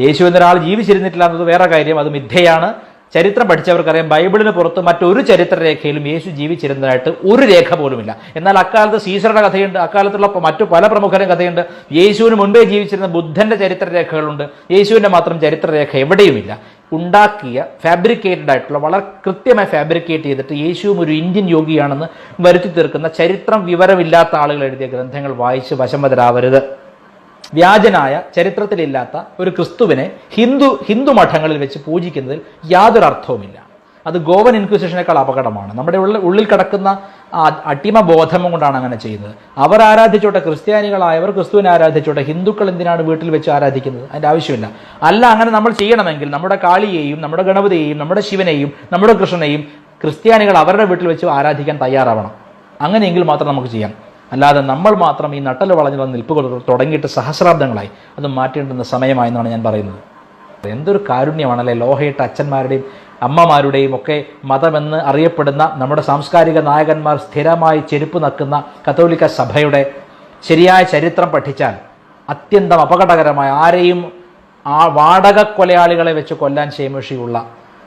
യേശു എന്നൊരാൾ ജീവിച്ചിരുന്നിട്ടില്ല എന്നത് വേറെ കാര്യം. അത് മിഥ്യയാണ്. ചരിത്രം പഠിച്ചവർക്കറിയാം. ബൈബിളിന് പുറത്ത് മറ്റൊരു ചരിത്രരേഖയിലും യേശു ജീവിച്ചിരുന്നതായിട്ട് ഒരു രേഖ പോലുമില്ല. എന്നാൽ അക്കാലത്ത് സീസറുടെ കഥയുണ്ട്. അക്കാലത്തുള്ള മറ്റു പല പ്രമുഖരും കഥയുണ്ട്. യേശുവിന് മുൻപേ ജീവിച്ചിരുന്ന ബുദ്ധന്റെ ചരിത്രരേഖകളുണ്ട്. യേശുവിന്റെ മാത്രം ചരിത്രരേഖ എവിടെയുമില്ല. ഉണ്ടാക്കിയ ഫാബ്രിക്കേറ്റഡ് ആയിട്ടുള്ള വളരെ കൃത്യമായി ഫാബ്രിക്കേറ്റ് ചെയ്തിട്ട് യേശുവും ഒരു ഇന്ത്യൻ യോഗിയാണെന്ന് വരുത്തി തീർക്കുന്ന ചരിത്രം വിവരമില്ലാത്ത ആളുകൾ എഴുതിയ ഗ്രന്ഥങ്ങൾ വായിച്ച് വശംവതരാവരുത്. വ്യാജനായ ചരിത്രത്തിലില്ലാത്ത ഒരു ക്രിസ്തുവിനെ ഹിന്ദു ഹിന്ദു മഠങ്ങളിൽ വെച്ച് പൂജിക്കുന്നതിൽ യാതൊരു അർത്ഥവുമില്ല. അത് ഗോവൻ ഇൻക്വിസിഷനേക്കാൾ അപകടമാണ്. നമ്മുടെ ഉള്ളിൽ ഉള്ളിൽ കിടക്കുന്ന അട്ടിമ ബോധം കൊണ്ടാണ് അങ്ങനെ ചെയ്യുന്നത്. അവർ ആരാധിച്ചോട്ടെ ക്രിസ്ത്യാനികളായവർ ക്രിസ്തുവിനെ ആരാധിച്ചോട്ടെ ഹിന്ദുക്കൾ എന്തിനാണ് വീട്ടിൽ വെച്ച് ആരാധിക്കുന്നത്? അതിന്റെ ആവശ്യമില്ല. അല്ല അങ്ങനെ നമ്മൾ ചെയ്യണമെങ്കിൽ നമ്മുടെ കാളിയെയും നമ്മുടെ ഗണപതിയെയും നമ്മുടെ ശിവനെയും നമ്മുടെ കൃഷ്ണനെയും ക്രിസ്ത്യാനികൾ അവരുടെ വീട്ടിൽ വെച്ച് ആരാധിക്കാൻ തയ്യാറാവണം. അങ്ങനെയെങ്കിൽ മാത്രം നമുക്ക് ചെയ്യാം. അല്ലാതെ നമ്മൾ മാത്രം ഈ നട്ടൽ വളഞ്ഞുള്ള നിൽപ്പുകൾ തുടങ്ങിയിട്ട് സഹസ്രാബ്ദങ്ങളായി. അത് മാറ്റേണ്ടുന്ന സമയമായെന്നാണ് ഞാൻ പറയുന്നത്. എന്തൊരു കാരുണ്യമാണല്ലേ ലോഹയിട്ട അച്ഛന്മാരുടെയും അമ്മമാരുടെയും ഒക്കെ മതമെന്ന് അറിയപ്പെടുന്ന നമ്മുടെ സാംസ്കാരിക നായകന്മാർ സ്ഥിരമായി ചെരുപ്പ് നക്കുന്ന കത്തോലിക്ക സഭയുടെ ശരിയായ ചരിത്രം പഠിച്ചാൽ അത്യന്തം അപകടകരമായ ആരെയും ആ വാടക കൊലയാളികളെ വെച്ച് കൊല്ലാൻ ശേമിഷിയുള്ള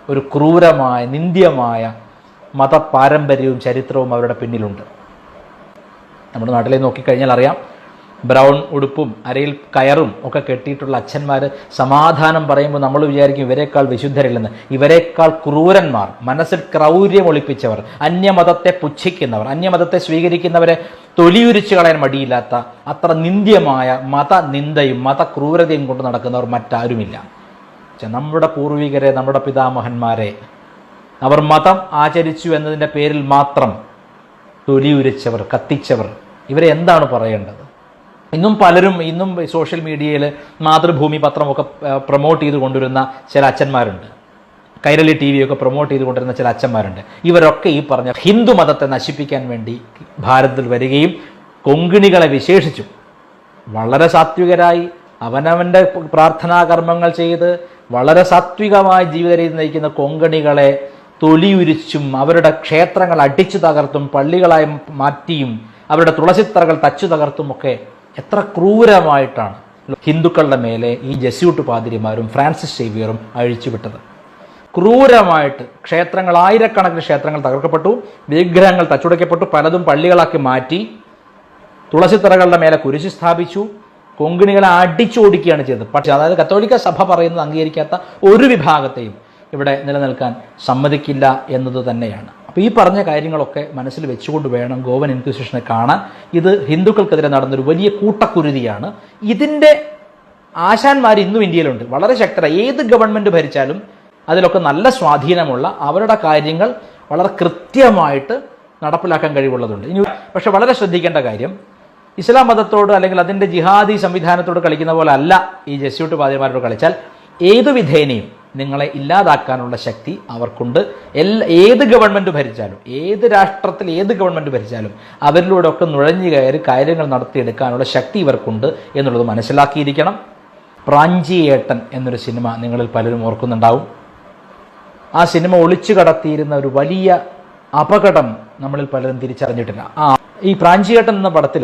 ഒരു ക്രൂരമായ നിന്ദ്യമായ മതപാരമ്പര്യവും ചരിത്രവും അവരുടെ പിന്നിലുണ്ട്. നമ്മുടെ നാട്ടിലെ നോക്കിക്കഴിഞ്ഞാൽ അറിയാം. ബ്രൗൺ ഉടുപ്പും അരയിൽ കയറും ഒക്കെ കെട്ടിയിട്ടുള്ള അച്ഛന്മാർ സമാധാനം പറയുമ്പോൾ നമ്മൾ വിചാരിക്കും ഇവരെക്കാൾ വിശുദ്ധരില്ലെന്ന്. ഇവരെക്കാൾ ക്രൂരന്മാർ മനസ്സിൽ ക്രൗര്യം ഒളിപ്പിച്ചവർ അന്യമതത്തെ പുച്ഛിക്കുന്നവർ അന്യമതത്തെ സ്വീകരിക്കുന്നവരെ തൊലിയുരിച്ചു കളയാൻ മടിയില്ലാത്ത അത്ര നിന്ദ്യമായ മതനിന്ദയും മതക്രൂരതയും കൊണ്ട് നടക്കുന്നവർ മറ്റാരുമില്ല. നമ്മുടെ പൂർവികരെ നമ്മുടെ പിതാമഹന്മാരെ അവർ മതം ആചരിച്ചു എന്നതിന്റെ പേരിൽ മാത്രം തൊലിയുരിച്ചവർ കത്തിച്ചവർ ഇവരെ എന്താണ് പറയേണ്ടത്? ഇന്നും പലരും ഇന്നും സോഷ്യൽ മീഡിയയിൽ മാതൃഭൂമി പത്രമൊക്കെ പ്രൊമോട്ട് ചെയ്ത് കൊണ്ടുവരുന്ന ചില അച്ഛന്മാരുണ്ട്. കൈരളി ടി ഒക്കെ പ്രൊമോട്ട് ചെയ്ത് കൊണ്ടുവരുന്ന ചില അച്ഛന്മാരുണ്ട്. ഇവരൊക്കെ ഈ പറഞ്ഞ ഹിന്ദു മതത്തെ നശിപ്പിക്കാൻ വേണ്ടി ഭാരതത്തിൽ വരികയും കൊങ്കിണികളെ വിശേഷിച്ചും വളരെ സാത്വികരായി അവനവന്റെ പ്രാർത്ഥനാകർമ്മങ്ങൾ ചെയ്ത് വളരെ സാത്വികമായി ജീവിത രീതി നയിക്കുന്ന കൊങ്കണികളെ തൊലിയുരിച്ചും അവരുടെ ക്ഷേത്രങ്ങൾ അടിച്ചു തകർത്തും പള്ളികളായി മാറ്റിയും അവരുടെ തുളസിത്തറകൾ തച്ചു തകർത്തുമൊക്കെ എത്ര ക്രൂരമായിട്ടാണ് ഹിന്ദുക്കളുടെ മേലെ ഈ ജസ്യൂട്ട് പാതിരിമാരും ഫ്രാൻസിസ് സേവിയറും അഴിച്ചുവിട്ടത്. ക്രൂരമായിട്ട് ക്ഷേത്രങ്ങൾ ആയിരക്കണക്കിന് ക്ഷേത്രങ്ങൾ തകർക്കപ്പെട്ടു വിഗ്രഹങ്ങൾ തച്ചുടയ്ക്കപ്പെട്ടു പലതും പള്ളികളാക്കി മാറ്റി തുളസിത്തറകളുടെ മേലെ കുരിശി സ്ഥാപിച്ചു കൊങ്കിണികളെ അടിച്ചോടിക്കുകയാണ് ചെയ്തത്. പക്ഷേ അതായത് കത്തോലിക്ക സഭ പറയുന്നത് അംഗീകരിക്കാത്ത ഒരു വിഭാഗത്തെയും ഇവിടെ നിലനിൽക്കാൻ സമ്മതിക്കില്ല എന്നത് തന്നെയാണ്. അപ്പോൾ ഈ പറഞ്ഞ കാര്യങ്ങളൊക്കെ മനസ്സിൽ വെച്ചുകൊണ്ട് വേണം ഗോവൻ ഇൻക്വിസിഷനെ കാണാൻ. ഇത് ഹിന്ദുക്കൾക്കെതിരെ നടന്നൊരു വലിയ കൂട്ടക്കുരുതിയാണ്. ഇതിന്റെ ആശാന്മാർ ഇന്നും ഇന്ത്യയിലുണ്ട്. വളരെ ശക്തരായി ഏത് ഗവൺമെന്റ് ഭരിച്ചാലും അതിലൊക്കെ നല്ല സ്വാധീനമുള്ള അവരുടെ കാര്യങ്ങൾ വളരെ കൃത്യമായിട്ട് നടപ്പിലാക്കാൻ കഴിവുള്ളതുണ്ട്. ഇനി പക്ഷെ വളരെ ശ്രദ്ധിക്കേണ്ട കാര്യം ഇസ്ലാം മതത്തോട് അല്ലെങ്കിൽ അതിന്റെ ജിഹാദി സംവിധാനത്തോട് കളിക്കുന്ന പോലെ അല്ല ഈ ജസ്യൂട്ട് പാതിമാരോട് കളിച്ചാൽ. ഏതു വിധേനയും നിങ്ങളെ ഇല്ലാതാക്കാനുള്ള ശക്തി അവർക്കുണ്ട്. എല്ലാ ഏത് ഗവൺമെന്റ് ഭരിച്ചാലും ഏത് രാഷ്ട്രത്തിൽ ഏത് ഗവൺമെന്റ് ഭരിച്ചാലും അവരിലൂടെ ഒക്കെ നുഴഞ്ഞു കയറി കാര്യങ്ങൾ നടത്തിയെടുക്കാനുള്ള ശക്തി ഇവർക്കുണ്ട് എന്നുള്ളത് മനസ്സിലാക്കിയിരിക്കണം. പ്രാഞ്ചിയേട്ടൻ എന്നൊരു സിനിമ നിങ്ങളിൽ പലരും ഓർക്കുന്നുണ്ടാവും. ആ സിനിമ ഒളിച്ചു കടത്തിയിരുന്ന ഒരു വലിയ അപകടം നമ്മളിൽ പലരും തിരിച്ചറിഞ്ഞിട്ടില്ല. ആ ഈ പ്രാഞ്ചിയേട്ടൻ എന്ന പടത്തിൽ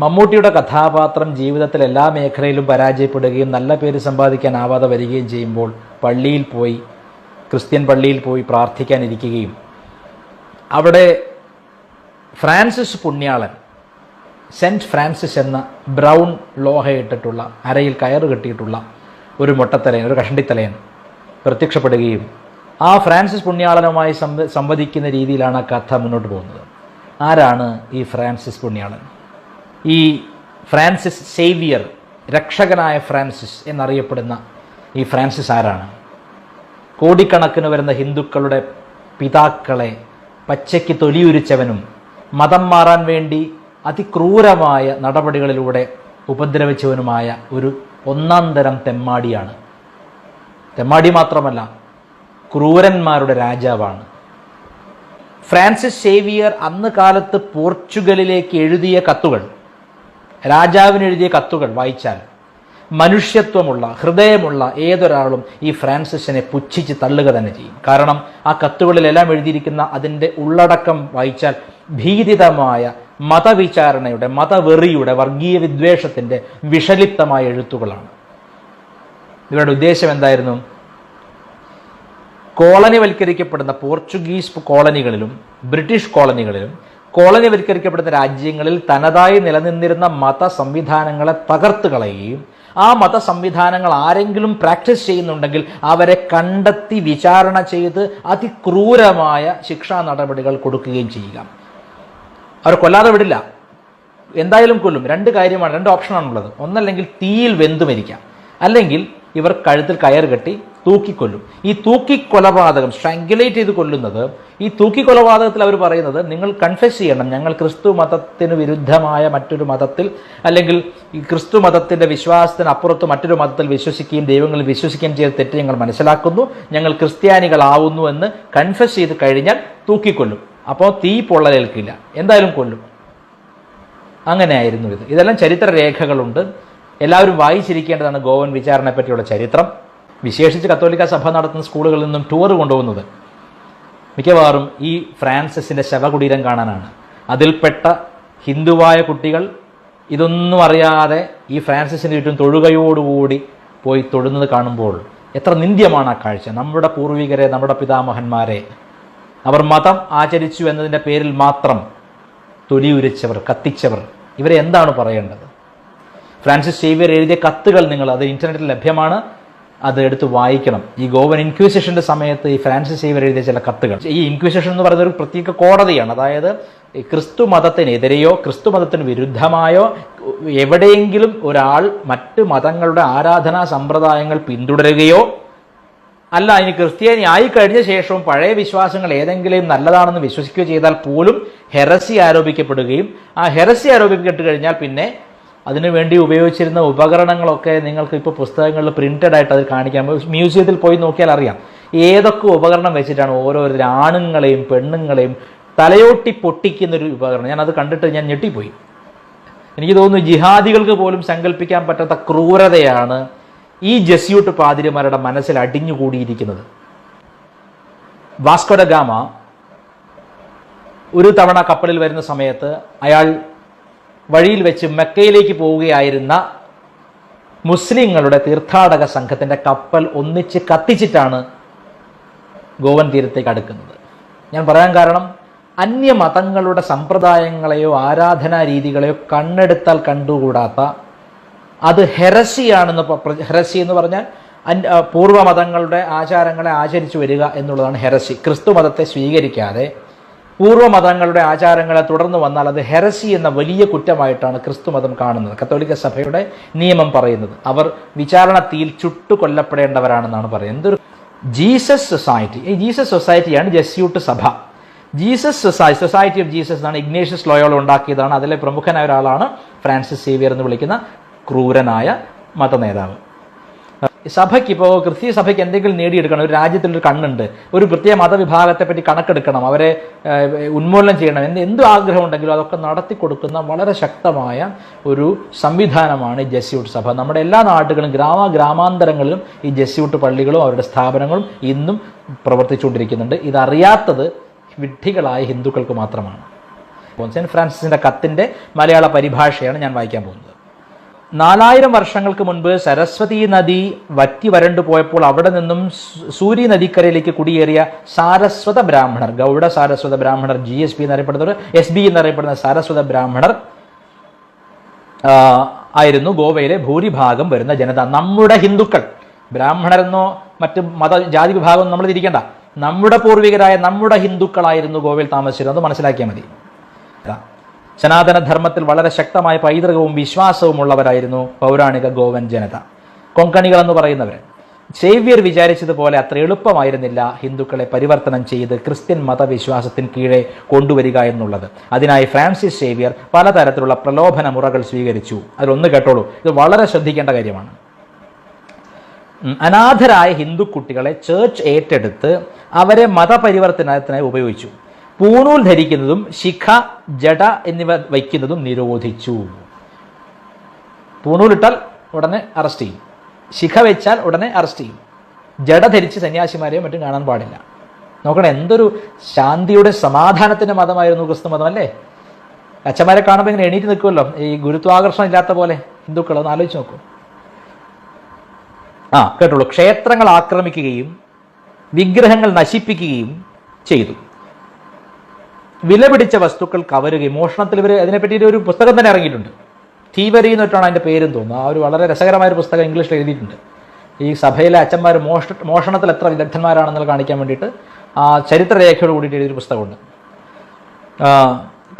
മമ്മൂട്ടിയുടെ കഥാപാത്രം ജീവിതത്തിൽ എല്ലാ മേഖലയിലും പരാജയപ്പെടുകയും നല്ല പേര് സമ്പാദിക്കാൻ ആവാതെ വരികയും ചെയ്യുമ്പോൾ പള്ളിയിൽ പോയി ക്രിസ്ത്യൻ പള്ളിയിൽ പോയി പ്രാർത്ഥിക്കാനിരിക്കുകയും. അവിടെ ഫ്രാൻസിസ് പുണ്യാളൻ സെന്റ് ഫ്രാൻസിസ് എന്ന ബ്രൗൺ ലോഹ ഇട്ടിട്ടുള്ള അരയിൽ കയറ് കെട്ടിയിട്ടുള്ള ഒരു മുട്ടത്തലയൻ ഒരു കഷണ്ടിത്തലയൻ പ്രത്യക്ഷപ്പെടുകയും ആ ഫ്രാൻസിസ് പുണ്യാളനുമായി സംവദിക്കുന്ന രീതിയിലാണ് ആ കഥ മുന്നോട്ട് പോകുന്നത്. ആരാണ് ഈ ഫ്രാൻസിസ് പുണ്യാളൻ? ഈ ഫ്രാൻസിസ് സേവിയർ രക്ഷകനായ ഫ്രാൻസിസ് എന്നറിയപ്പെടുന്ന ഈ ഫ്രാൻസിസ് ആരാണ്? കോടിക്കണക്കിന് വരുന്ന ഹിന്ദുക്കളുടെ പിതാക്കളെ പച്ചയ്ക്ക് തൊലിയുരിച്ചവനും മതം മാറാൻ വേണ്ടി അതിക്രൂരമായ നടപടികളിലൂടെ ഉപദ്രവിച്ചവനുമായ ഒരു ഒന്നാം തരം തെമ്മാടിയാണ്. തെമ്മാടി മാത്രമല്ല ക്രൂരന്മാരുടെ രാജാവാണ്. ഫ്രാൻസിസ് സേവിയർ അന്ന് കാലത്ത് പോർച്ചുഗലിലേക്ക് എഴുതിയ കത്തുകൾ രാജാവിന് എഴുതിയ കത്തുകൾ വായിച്ചാൽ മനുഷ്യത്വമുള്ള ഹൃദയമുള്ള ഏതൊരാളും ഈ ഫ്രാൻസിസിനെ പുച്ഛിച്ച് തള്ളുക തന്നെ ചെയ്യും. കാരണം ആ കത്തുകളിലെല്ലാം എഴുതിയിരിക്കുന്ന അതിന്റെ ഉള്ളടക്കം വായിച്ചാൽ ഭീതിതമായ മതവിചാരണയുടെ മതവെറിയുടെ വർഗീയ വിദ്വേഷത്തിന്റെ വിഷലിപ്തമായ എഴുത്തുകളാണ്. ഇവരുടെ ഉദ്ദേശം എന്തായിരുന്നു? കോളനിവൽക്കരിക്കപ്പെടുന്ന പോർച്ചുഗീസ് കോളനികളിലും ബ്രിട്ടീഷ് കോളനികളിലും കോളനിവൽക്കരിക്കപ്പെടുന്ന രാജ്യങ്ങളിൽ തനതായി നിലനിന്നിരുന്ന മത സംവിധാനങ്ങളെ തകർത്ത് കളയുകയും ആ മത സംവിധാനങ്ങൾ ആരെങ്കിലും പ്രാക്ടീസ് ചെയ്യുന്നുണ്ടെങ്കിൽ അവരെ കണ്ടെത്തി വിചാരണ ചെയ്ത് അതിക്രൂരമായ ശിക്ഷാ നടപടികൾ കൊടുക്കുകയും ചെയ്യുക. അവർ കൊല്ലാതെ വിടില്ല. എന്തായാലും കൊല്ലും. രണ്ട് കാര്യമാണ് രണ്ട് ഓപ്ഷനാണുള്ളത് ഒന്നല്ലെങ്കിൽ തീയിൽ വെന്തു മരിക്കാം. അല്ലെങ്കിൽ ഇവർ കഴുത്തിൽ കയർ കെട്ടി തൂക്കിക്കൊല്ലും. ഈ തൂക്കിക്കൊലപാതകം സ്ട്രാങ്കുലേറ്റ് ചെയ്ത് കൊല്ലുന്നത് ഈ തൂക്കിക്കൊലപാതകത്തിൽ അവർ പറയുന്നത് നിങ്ങൾ കൺഫെസ് ചെയ്യണം. ഞങ്ങൾ ക്രിസ്തു മതത്തിന് വിരുദ്ധമായ മറ്റൊരു മതത്തിൽ അല്ലെങ്കിൽ ഈ ക്രിസ്തു മതത്തിന്റെ വിശ്വാസത്തിന് അപ്പുറത്ത് മറ്റൊരു മതത്തിൽ വിശ്വസിക്കുകയും ദൈവങ്ങളിൽ വിശ്വസിക്കുകയും ചെയ്ത തെറ്റ് ഞങ്ങൾ മനസ്സിലാക്കുന്നു. ഞങ്ങൾ ക്രിസ്ത്യാനികളാവുന്നു എന്ന് കൺഫെസ് ചെയ്ത് കഴിഞ്ഞാൽ തൂക്കിക്കൊല്ലും. അപ്പോൾ തീ പൊള്ളലേൽക്കില്ല. എന്തായാലും കൊല്ലും. അങ്ങനെയായിരുന്നു ഇത്. ഇതെല്ലാം ചരിത്ര രേഖകളുണ്ട് എല്ലാവരും വായിച്ചിരിക്കേണ്ടതാണ് ഗോവൻ വിചാരണയെ പറ്റിയുള്ള ചരിത്രം. വിശേഷിച്ച് കത്തോലിക്ക സഭ നടത്തുന്ന സ്കൂളുകളിൽ നിന്നും ടൂർ കൊണ്ടുപോകുന്നത്. മിക്കവാറും ഈ ഫ്രാൻസിസിന്റെ ശവകുടീരം കാണാനാണ്. അതിൽപ്പെട്ട ഹിന്ദുവായ കുട്ടികൾ ഇതൊന്നും അറിയാതെ ഈ ഫ്രാൻസിസിന് ചുറ്റും തൊഴുകയോടുകൂടി പോയി തൊഴുന്നത് കാണുമ്പോൾ എത്ര നിന്ദ്യമാണ് ആ കാഴ്ച. നമ്മുടെ പൂർവികരെ നമ്മുടെ പിതാമഹന്മാരെ. അവർ മതം ആചരിച്ചു എന്നതിന്റെ പേരിൽ മാത്രം തൊലിയുരിച്ചവർ കത്തിച്ചവർ. ഇവരെ എന്താണ് പറയേണ്ടത്? ഫ്രാൻസിസ് സേവിയർ എഴുതിയ കത്തുകൾ നിങ്ങൾ അത് ഇന്റർനെറ്റിൽ ലഭ്യമാണ്. അത് എടുത്ത് വായിക്കണം. ഈ ഗോവൻ ഇൻക്വിസിഷന്റെ സമയത്ത് ഈ ഫ്രാൻസിസ് സേവർ എഴുതിയ ചില കത്തുകൾ. ഈ ഇൻക്വിസിഷൻ എന്ന് പറയുന്ന ഒരു പ്രത്യേക കോടതിയാണ്. അതായത് ക്രിസ്തു മതത്തിനെതിരെയോ ക്രിസ്തു മതത്തിന് വിരുദ്ധമായോ എവിടെയെങ്കിലും ഒരാൾ മറ്റ് മതങ്ങളുടെ ആരാധനാ സമ്പ്രദായങ്ങൾ പിന്തുടരുകയോ അല്ല ഇനി ക്രിസ്ത്യാനി ആയി കഴിഞ്ഞ ശേഷവും പഴയ വിശ്വാസങ്ങൾ ഏതെങ്കിലും നല്ലതാണെന്ന് വിശ്വസിക്കുകയോ ചെയ്താൽ പോലും ഹെറസി ആരോപിക്കപ്പെടുകയും ആ ഹെറസി ആരോപിക്കപ്പെട്ട് കഴിഞ്ഞാൽ പിന്നെ അതിനുവേണ്ടി ഉപയോഗിച്ചിരുന്ന ഉപകരണങ്ങളൊക്കെ നിങ്ങൾക്ക് ഇപ്പോൾ പുസ്തകങ്ങളിൽ പ്രിന്റഡ് ആയിട്ട് അത് കാണിക്കാം. മ്യൂസിയത്തിൽ പോയി നോക്കിയാൽ അറിയാം. ഏതൊക്കെ ഉപകരണം വെച്ചിട്ടാണ് ഓരോരോ ആണുങ്ങളെയും പെണ്ണുങ്ങളെയും തലയോട്ടി പൊട്ടിക്കുന്ന ഒരു ഉപകരണം. ഞാൻ അത് കണ്ടിട്ട് ഞാൻ ഞെട്ടിപ്പോയി. എനിക്ക് തോന്നുന്നു ജിഹാദികൾക്ക് പോലും സങ്കല്പിക്കാൻ പറ്റാത്ത ക്രൂരതയാണ് ഈ ജസ്യൂട്ട് പാതിരിമാരുടെ മനസ്സിൽ അടിഞ്ഞുകൂടിയിരിക്കുന്നത്. വാസ്കോഡ ഗാമ ഒരു തവണ കപ്പലിൽ വരുന്ന സമയത്ത് അയാൾ വഴിയിൽ വെച്ച് മെക്കയിലേക്ക് പോവുകയായിരുന്ന മുസ്ലിങ്ങളുടെ തീർത്ഥാടക സംഘത്തിന്റെ കപ്പൽ ഒന്നിച്ച് കത്തിച്ചിട്ടാണ് ഗോവൻ തീരത്തേക്ക് അടുക്കുന്നത്. ഞാൻ പറയാൻ കാരണം അന്യമതങ്ങളുടെ സമ്പ്രദായങ്ങളെയോ ആരാധനാ രീതികളെയോ കണ്ണെടുത്താൽ കണ്ടുകൂടാത്ത അത് ഹെറസിയാണെന്ന് ഹെറസി എന്ന് പറഞ്ഞാൽ പൂർവ മതങ്ങളുടെ പൂർവമതങ്ങളുടെ ആചാരങ്ങളെ ആചരിച്ചു വരിക എന്നുള്ളതാണ് ഹെറസി ക്രിസ്തു മതത്തെ സ്വീകരിക്കാതെ പൂർവമതങ്ങളുടെ ആചാരങ്ങളെ തുടർന്ന് വന്നാൽ അത് ഹെറസി എന്ന വലിയ കുറ്റമായിട്ടാണ് ക്രിസ്തു മതം കാണുന്നത്. കത്തോലിക്ക സഭയുടെ നിയമം പറയുന്നത്. അവർ വിചാരണ തീയിൽ ചുട്ടു കൊല്ലപ്പെടേണ്ടവരാണെന്നാണ് പറയുന്നത്. എന്തൊരു ജീസസ് സൊസൈറ്റി. ഈ ജീസസ് സൊസൈറ്റിയാണ് ജസ്യൂട്ട് സഭ. Jesus society society of Jesus എന്നാണ് ഇഗ്നേഷ്യസ് ലോയോൾ ഉണ്ടാക്കിയതാണ്. അതിലെ പ്രമുഖനായ ഒരാളാണ് ഫ്രാൻസിസ് സേവിയർ എന്ന് വിളിക്കുന്ന ക്രൂരനായ മതനേതാവ്. സഭയ്ക്ക് ഇപ്പോൾ ക്രിസ്തീയ സഭയ്ക്ക് എന്തെങ്കിലും നേടിയെടുക്കണം ഒരു രാജ്യത്തിലൊരു കണ്ണുണ്ട് ഒരു പ്രത്യേക മതവിഭാഗത്തെ പറ്റി കണക്കെടുക്കണം അവരെ ഉന്മൂലനം ചെയ്യണം എന്ത് ആഗ്രഹം ഉണ്ടെങ്കിലും അതൊക്കെ നടത്തി കൊടുക്കുന്ന വളരെ ശക്തമായ ഒരു സംവിധാനമാണ് ജസ്യൂട്ട് സഭ. നമ്മുടെ എല്ലാ നാടുകളും ഗ്രാമ ഗ്രാമാന്തരങ്ങളിലും ഈ ജസ്യൂട്ട് പള്ളികളും അവരുടെ സ്ഥാപനങ്ങളും ഇന്നും പ്രവർത്തിച്ചുകൊണ്ടിരിക്കുന്നുണ്ട്. ഇതറിയാത്തത് വിഡ്ഢികളായ ഹിന്ദുക്കൾക്ക് മാത്രമാണ്. സെന്റ് ഫ്രാൻസിസിന്റെ കത്തിന്റെ മലയാള പരിഭാഷയാണ് ഞാൻ വായിക്കാൻ പോകുന്നത്. നാലായിരം വർഷങ്ങൾക്ക് മുൻപ് സരസ്വതി നദി വറ്റി വരണ്ടു പോയപ്പോൾ അവിടെ നിന്നും സൂര്യ നദിക്കരയിലേക്ക് കുടിയേറിയ സാരസ്വത ബ്രാഹ്മണർ ഗൗഡ സാരസ്വത ബ്രാഹ്മണർ ജി എസ് പി എന്നറിയപ്പെടുന്നവർ എസ് ബി എന്നറിയപ്പെടുന്ന സാരസ്വത ബ്രാഹ്മണർ ആയിരുന്നു ഗോവയിലെ ഭൂരിഭാഗം വരുന്ന ജനത. നമ്മുടെ ഹിന്ദുക്കൾ ബ്രാഹ്മണരെന്നോ മറ്റ് മത ജാതി വിഭാഗം നമ്മൾ തിരിക്കേണ്ട. നമ്മുടെ പൂർവികരായ നമ്മുടെ ഹിന്ദുക്കളായിരുന്നു ഗോവയിൽ താമസിച്ചിരുന്നത്. മനസ്സിലാക്കിയാൽ മതി. ഇതാ. സനാതന വളരെ ശക്തമായ പൈതൃകവും വിശ്വാസവും ഉള്ളവരായിരുന്നു പൗരാണിക ഗോവൻ ജനത. കൊങ്കണികൾ എന്ന് പറയുന്നവർ സേവ്യർ വിചാരിച്ചതുപോലെ അത്ര എളുപ്പമായിരുന്നില്ല ഹിന്ദുക്കളെ പരിവർത്തനം ചെയ്ത് ക്രിസ്ത്യൻ മതവിശ്വാസത്തിന് കീഴെ കൊണ്ടുവരിക എന്നുള്ളത്. അതിനായി ഫ്രാൻസിസ് സേവ്യർ പലതരത്തിലുള്ള പ്രലോഭന മുറകൾ സ്വീകരിച്ചു. അതിലൊന്ന് കേട്ടോളൂ. ഇത് വളരെ ശ്രദ്ധിക്കേണ്ട കാര്യമാണ്. അനാഥരായ ഹിന്ദു കുട്ടികളെ ചേർച്ച് ഏറ്റെടുത്ത് അവരെ മതപരിവർത്തനത്തിനായി ഉപയോഗിച്ചു. പൂണൂൽ ധരിക്കുന്നതും ശിഖ ജട എന്നിവ വയ്ക്കുന്നതും നിരോധിച്ചു. പൂണൂലിട്ടാൽ ഉടനെ അറസ്റ്റ് ചെയ്യും. ശിഖ വെച്ചാൽ ഉടനെ അറസ്റ്റ് ചെയ്യും. ജട ധരിച്ച് സന്യാസിമാരെയും മറ്റും കാണാൻ പാടില്ല. നോക്കണം എന്തൊരു ശാന്തിയുടെ സമാധാനത്തിന്റെ മതമായിരുന്നു ക്രിസ്തു മതം അല്ലേ അച്ഛന്മാരെ കാണുമ്പോൾ ഇങ്ങനെ എണീറ്റ് നിൽക്കുമല്ലോ. ഈ ഗുരുത്വാകർഷണം ഇല്ലാത്ത പോലെ ഹിന്ദുക്കൾ ഒന്ന് ആലോചിച്ച് നോക്കൂ. ആ കേട്ടുള്ളൂ ക്ഷേത്രങ്ങൾ ആക്രമിക്കുകയും വിഗ്രഹങ്ങൾ നശിപ്പിക്കുകയും ചെയ്തു. വില പിടിച്ച വസ്തുക്കൾ കവരുകയും മോഷണത്തിൽ ഇവർ അതിനെപ്പറ്റി ഒരു പുസ്തകം തന്നെ ഇറങ്ങിയിട്ടുണ്ട്. തീവരി എന്നിട്ടാണ് അതിന്റെ പേരും തോന്നുന്നു. ആ ഒരു വളരെ രസകരമായ ഒരു പുസ്തകം ഇംഗ്ലീഷിൽ എഴുതിയിട്ടുണ്ട്. ഈ സഭയിലെ അച്ഛന്മാർ മോഷ മോഷണത്തിൽ എത്ര വിദഗ്ധന്മാരാണെന്ന് കാണിക്കാൻ വേണ്ടിയിട്ട് ആ ചരിത്രരേഖയോട് കൂടിയിട്ട് എഴുതിയൊരു പുസ്തകമുണ്ട്.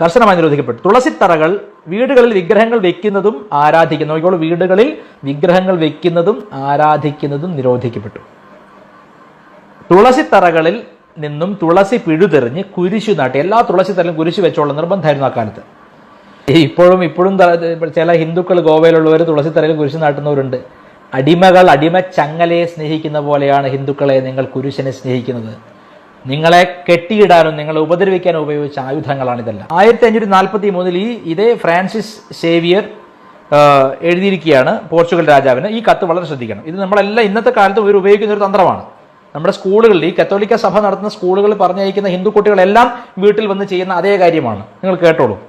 കർശനമായി നിരോധിക്കപ്പെട്ടു. തുളസിത്തറകൾ വീടുകളിൽ വിഗ്രഹങ്ങൾ വെക്കുന്നതും ആരാധിക്കുന്നു. നോക്കിക്കോളൂ വീടുകളിൽ വിഗ്രഹങ്ങൾ വെക്കുന്നതും ആരാധിക്കുന്നതും നിരോധിക്കപ്പെട്ടു. തുളസിത്തറകളിൽ നിന്നും തുളസി പിഴുതെറിഞ്ഞ് കുരിശു നാട്ടി. എല്ലാ തുളസി തലം കുരിശു വെച്ചോളം നിർബന്ധമായിരുന്നു ആ കാലത്ത്. ഇപ്പോഴും ഇപ്പോഴും ചില ഹിന്ദുക്കൾ ഗോവയിലുള്ളവർ തുളസി തലയിൽ കുരിശു നാട്ടുന്നവരുണ്ട്. അടിമകൾ അടിമ ചങ്ങലയെ സ്നേഹിക്കുന്ന പോലെയാണ് ഹിന്ദുക്കളെ നിങ്ങൾ കുരിശിനെ സ്നേഹിക്കുന്നത്. നിങ്ങളെ കെട്ടിയിടാനും നിങ്ങളെ ഉപദ്രവിക്കാനും ഉപയോഗിച്ച ആയുധങ്ങളാണ് ഇതെല്ലാം. ആയിരത്തി അഞ്ഞൂറ്റി നാൽപ്പത്തി മൂന്നിൽ ഈ ഇതേ ഫ്രാൻസിസ് സേവിയർ എഴുതിയിരിക്കുകയാണ് പോർച്ചുഗൽ രാജാവിന്. ഈ കത്ത് വളരെ ശ്രദ്ധിക്കണം. ഇത് നമ്മളെല്ലാം ഇന്നത്തെ കാലത്ത് ഇവർ ഉപയോഗിക്കുന്ന ഒരു തന്ത്രമാണ്. നമ്മുടെ സ്കൂളുകളിൽ ഈ കത്തോലിക്ക സഭ നടത്തുന്ന സ്കൂളുകളിൽ പറഞ്ഞയക്കുന്ന ഹിന്ദു കുട്ടികളെല്ലാം വീട്ടിൽ വന്ന് ചെയ്യുന്ന അതേ കാര്യമാണ്. നിങ്ങൾ കേട്ടോളൂ.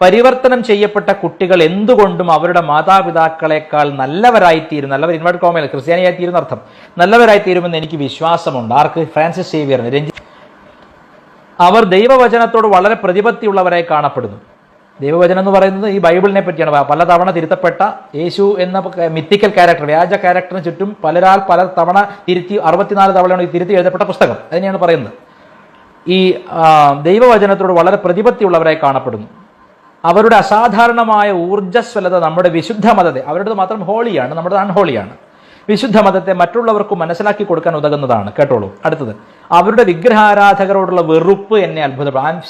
പരിവർത്തനം ചെയ്യപ്പെട്ട കുട്ടികൾ എന്തുകൊണ്ടും അവരുടെ മാതാപിതാക്കളെക്കാൾ നല്ലവരായിത്തീരും നല്ലവർ ഇൻവേർട്ട് കോമയിൽ ക്രിസ്ത്യാനിയായിത്തീരുന്ന അർത്ഥം. നല്ലവരായിത്തീരുമെന്ന് എനിക്ക് വിശ്വാസമുണ്ട് ആർക്ക്? ഫ്രാൻസിസ് സേവിയറിന്. രഞ്ജി അവർ ദൈവവചനത്തോട് വളരെ പ്രതിപത്തിയുള്ളവരായി കാണപ്പെടുന്നു. ദൈവവചനം എന്ന് പറയുന്നത് ഈ ബൈബിളിനെ പറ്റിയാണ്. പല പലതവണ തിരുത്തപ്പെട്ട യേശു എന്ന മിത്തിക്കൽ ക്യാരക്ടർ വ്യാജ ക്യാരക്ടറിന് ചുറ്റും പലരാൾ പല തവണ തിരുത്തി അറുപത്തിനാല് തവണയാണ് ഈ തിരുത്തി എഴുതപ്പെട്ട പുസ്തകം. അതിനെയാണ് പറയുന്നത്. ഈ ദൈവവചനത്തോട് വളരെ പ്രതിപത്തിയുള്ളവരായി കാണപ്പെടുന്നു. അവരുടെ അസാധാരണമായ ഊർജസ്വലത നമ്മുടെ വിശുദ്ധ മതത്തെ അവരുടേത് മാത്രം ഹോളിയാണ് നമ്മുടെ അൺഹോളിയാണ് വിശുദ്ധ മതത്തെ മറ്റുള്ളവർക്ക് മനസ്സിലാക്കി കൊടുക്കാൻ ഉതകുന്നതാണ്. കേട്ടോളൂ. അടുത്തത്. അവരുടെ വിഗ്രഹാരാധകരോടുള്ള വെറുപ്പ് എന്നെ അത്ഭുതപ്പെടും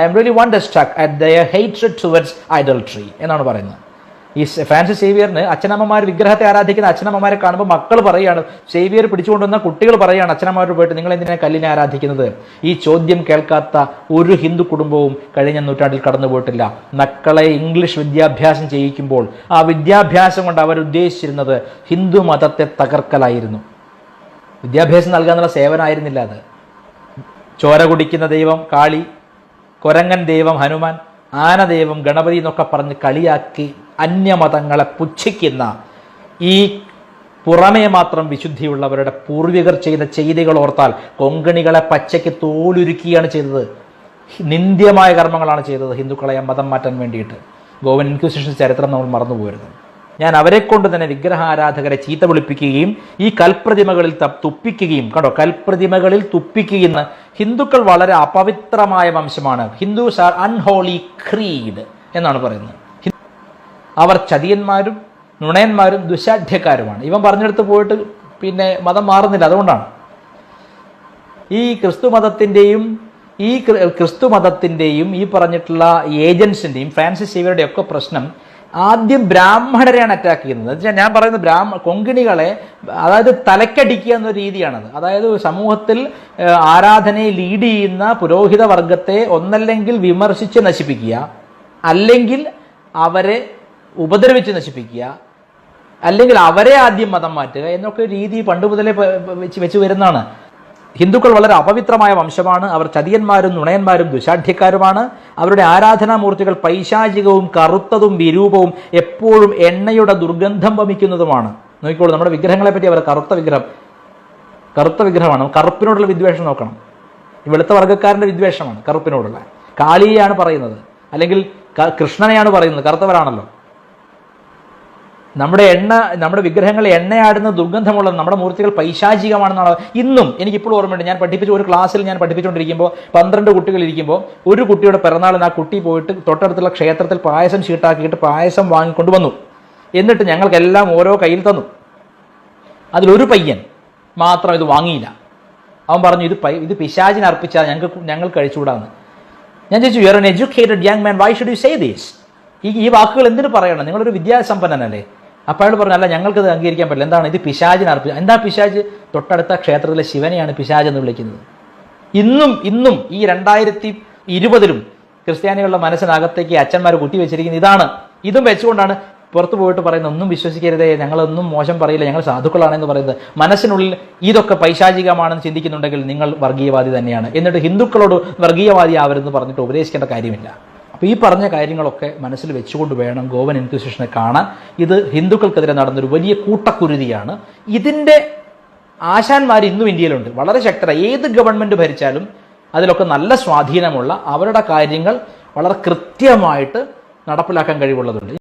I am really wonderstruck at their hate towards idolatry എന്നാണ് പറയുന്നത്. ഈ ഫ്രാൻസിസ് സേവിയറിന് അച്ഛനമ്മമാർ വിഗ്രഹത്തെ ആരാധിക്കുന്ന അച്ഛനമ്മമാരെ കാണുമ്പോൾ മക്കൾ പറയുകയാണ് സേവിയർ പിടിച്ചുകൊണ്ടുവന്ന കുട്ടികൾ പറയുകയാണ് അച്ഛനമ്മമാരോട് പോയിട്ട് നിങ്ങൾ എന്തിനാണ് കല്ലിനെ ആരാധിക്കുന്നത്? ഈ ചോദ്യം കേൾക്കാത്ത ഒരു ഹിന്ദു കുടുംബവും കഴിഞ്ഞ നൂറ്റാണ്ടിൽ കടന്നു പോയിട്ടില്ല. മക്കളെ ഇംഗ്ലീഷ് വിദ്യാഭ്യാസം ചെയ്യിക്കുമ്പോൾ ആ വിദ്യാഭ്യാസം കൊണ്ട് അവർ ഉദ്ദേശിച്ചിരുന്നത് ഹിന്ദു മതത്തെ തകർക്കലായിരുന്നു. വിദ്യാഭ്യാസം നൽകാനുള്ള സേവനമായിരുന്നില്ല അത്. ചോര കുടിക്കുന്ന ദൈവം കാളി കൊരങ്ങൻ ദൈവം ഹനുമാൻ ആന ദൈവം ഗണപതി എന്നൊക്കെ പറഞ്ഞ് കളിയാക്കി അന്യമതങ്ങളെ പുച്ഛിക്കുന്ന ഈ പുറമേ മാത്രം വിശുദ്ധിയുള്ളവരുടെ പൂർവികർ ചെയ്ത ചെയ്തികൾ ഓർത്താൽ കൊങ്കണികളെ പച്ചയ്ക്ക് തോലുരുക്കിയാണ് ചെയ്തത്. നിന്ദ്യമായ കർമ്മങ്ങളാണ് ചെയ്തത് ഹിന്ദുക്കളെ മതം മാറ്റാൻ വേണ്ടിയിട്ട്. ഗോവൻ ഇൻക്വിസിഷൻ ചരിത്രം നമ്മൾ മറന്നുപോയിരുന്നു ഞാൻ അവരെ കൊണ്ട് തന്നെ വിഗ്രഹാരാധകരെ ചീത്ത വിളിപ്പിക്കുകയും ഈ കൽപ്രതിമകളിൽ തുപ്പിക്കുകയും കണ്ടോ? കൽപ്രതിമകളിൽ തുപ്പിക്കുന്ന ഹിന്ദുക്കൾ വളരെ അപവിത്രമായ വംശമാണ്. ഹിന്ദുസ് ആർ അൺഹോളി ക്രീഡ് എന്നാണ് പറയുന്നത്. അവർ ചതിയന്മാരും നുണയന്മാരും ദുശാഠ്യക്കാരുമാണ്. ഇവൻ പറഞ്ഞെടുത്ത് പോയിട്ട് പിന്നെ മതം മാറുന്നില്ല അതുകൊണ്ടാണ്. ഈ ക്രിസ്തു മതത്തിന്റെയും ഈ ക്രി- ക്രിസ്തു മതത്തിന്റെയും ഈ പറഞ്ഞിട്ടുള്ള ഏജൻസിന്റെയും ഫ്രാൻസിസ് ഇവരുടെയൊക്കെ പ്രശ്നം ആദ്യം ബ്രാഹ്മണരെയാണ് അറ്റാക്ക് ചെയ്യുന്നത്. വെച്ചാൽ ഞാൻ പറയുന്നത് ബ്രാഹ്മ കൊങ്കിണികളെ അതായത് തലക്കടിക്കുക എന്ന രീതിയാണത്. അതായത് സമൂഹത്തിൽ ആരാധനയെ ലീഡ് ചെയ്യുന്ന പുരോഹിത വർഗത്തെ ഒന്നല്ലെങ്കിൽ വിമർശിച്ച് നശിപ്പിക്കുക അല്ലെങ്കിൽ അവരെ ഉപദ്രവിച്ച് നശിപ്പിക്കുക അല്ലെങ്കിൽ അവരെ ആദ്യം മതം മാറ്റുക എന്നൊക്കെ രീതി പണ്ട് മുതലേ വെച്ച് വെച്ച് വരുന്നതാണ്. ഹിന്ദുക്കൾ വളരെ അപവിത്രമായ വംശമാണ്. അവർ ചതിയന്മാരും നുണയന്മാരും ദുശാഠ്യക്കാരുമാണ്. അവരുടെ ആരാധനാമൂർത്തികൾ പൈശാചികവും കറുത്തതും വിരൂപവും എപ്പോഴും എണ്ണയുടെ ദുർഗന്ധം വമിക്കുന്നതുമാണ്. നോക്കിക്കോളൂ നമ്മുടെ വിഗ്രഹങ്ങളെ പറ്റി അവർ കറുത്ത വിഗ്രഹം. കറുത്ത വിഗ്രഹമാണ്. കറുപ്പിനോടുള്ള വിദ്വേഷം നോക്കണം. ഈ വെളുത്ത വർഗക്കാരന്റെ വിദ്വേഷമാണ് കറുപ്പിനോടുള്ള. കാളിയെയാണ് പറയുന്നത്. അല്ലെങ്കിൽ കൃഷ്ണനെയാണ് പറയുന്നത്. കറുത്തവരാണല്ലോ. നമ്മുടെ എണ്ണ നമ്മുടെ വിഗ്രഹങ്ങൾ എണ്ണയാടുന്ന ദുർഗന്ധമുള്ള നമ്മുടെ മൂർത്തികൾ പൈശാചികമാണെന്നാണ് ഇന്നും എനിക്ക് ഇപ്പോൾ ഓർമ്മയുണ്ട്. ഞാൻ പഠിപ്പിച്ച ഒരു ക്ലാസ്സിൽ ഞാൻ പഠിപ്പിച്ചുകൊണ്ടിരിക്കുമ്പോൾ പന്ത്രണ്ട് കുട്ടികൾ ഇരിക്കുമ്പോൾ ഒരു കുട്ടിയുടെ പിറന്നാളിന് ആ കുട്ടി പോയിട്ട് തൊട്ടടുത്തുള്ള ക്ഷേത്രത്തിൽ പായസം ചീട്ടാക്കിയിട്ട് പായസം വാങ്ങിക്കൊണ്ട് വന്നു. എന്നിട്ട് ഞങ്ങൾക്കെല്ലാം ഓരോ കയ്യിൽ തന്നു. അതിലൊരു പയ്യൻ മാത്രം ഇത് വാങ്ങിയില്ല. അവൻ പറഞ്ഞു ഇത് പൈ ഇത് പിശാചിന് അർപ്പിച്ചാൽ ഞങ്ങൾക്ക് ഞങ്ങൾ കഴിച്ചുകൂടാന്ന്. ഞാൻ ചോദിച്ചു you are an educated young man why should you say these ഈ ഈ വാക്കുകൾ എന്തിനു പറയണം? നിങ്ങളൊരു വിദ്യാസമ്പന്നനല്ലേ? അപ്പോൾ അയാൾ പറഞ്ഞു അല്ല ഞങ്ങൾക്കത് അംഗീകരിക്കാൻ പറ്റില്ല. എന്താണ്? ഇത് പിശാചിന് അർപ്പിച്ചത് എന്താ പിശാജ് തൊട്ടടുത്ത ക്ഷേത്രത്തിലെ ശിവനെയാണ് പിശാജ് എന്ന് വിളിക്കുന്നത്. ഇന്നും ഇന്നും ഈ രണ്ടായിരത്തി ഇരുപതിലും ക്രിസ്ത്യാനികളുടെ മനസ്സിനകത്തേക്ക് അച്ഛന്മാർ കുത്തിവെച്ചിരിക്കുന്നത് ഇതാണ്. ഇതും വെച്ചുകൊണ്ടാണ് പുറത്തു പോയിട്ട് പറയുന്നത് ഒന്നും വിശ്വസിക്കരുതേ ഞങ്ങളൊന്നും മോശം പറയില്ല ഞങ്ങൾ സാധുക്കളാണെന്ന് പറയുന്നത്. മനസ്സിനുള്ളിൽ ഇതൊക്കെ പൈശാചികമാണെന്ന് ചിന്തിക്കുന്നുണ്ടെങ്കിൽ നിങ്ങൾ വർഗീയവാദി തന്നെയാണ്. എന്നിട്ട് ഹിന്ദുക്കളോട് വർഗീയവാദി ആവരുതെന്ന് പറഞ്ഞിട്ട് ഉപദേശിക്കേണ്ട കാര്യമില്ല. അപ്പോൾ ഈ പറഞ്ഞ കാര്യങ്ങളൊക്കെ മനസ്സിൽ വെച്ചുകൊണ്ട് വേണം ഗോവൻ ഇൻക്വിസിഷനെ കാണാൻ. ഇത് ഹിന്ദുക്കൾക്കെതിരെ നടന്നൊരു വലിയ കൂട്ടക്കുരുതിയാണ്. ഇതിന്റെ ആശാന്മാർ ഇന്നും ഇന്ത്യയിലുണ്ട്. വളരെ ശക്തരായ. ഏത് ഗവൺമെന്റ് ഭരിച്ചാലും അതിലൊക്കെ നല്ല സ്വാധീനമുള്ള അവരുടെ കാര്യങ്ങൾ വളരെ കൃത്യമായിട്ട് നടപ്പിലാക്കാൻ കഴിവുള്ളതുണ്ട്.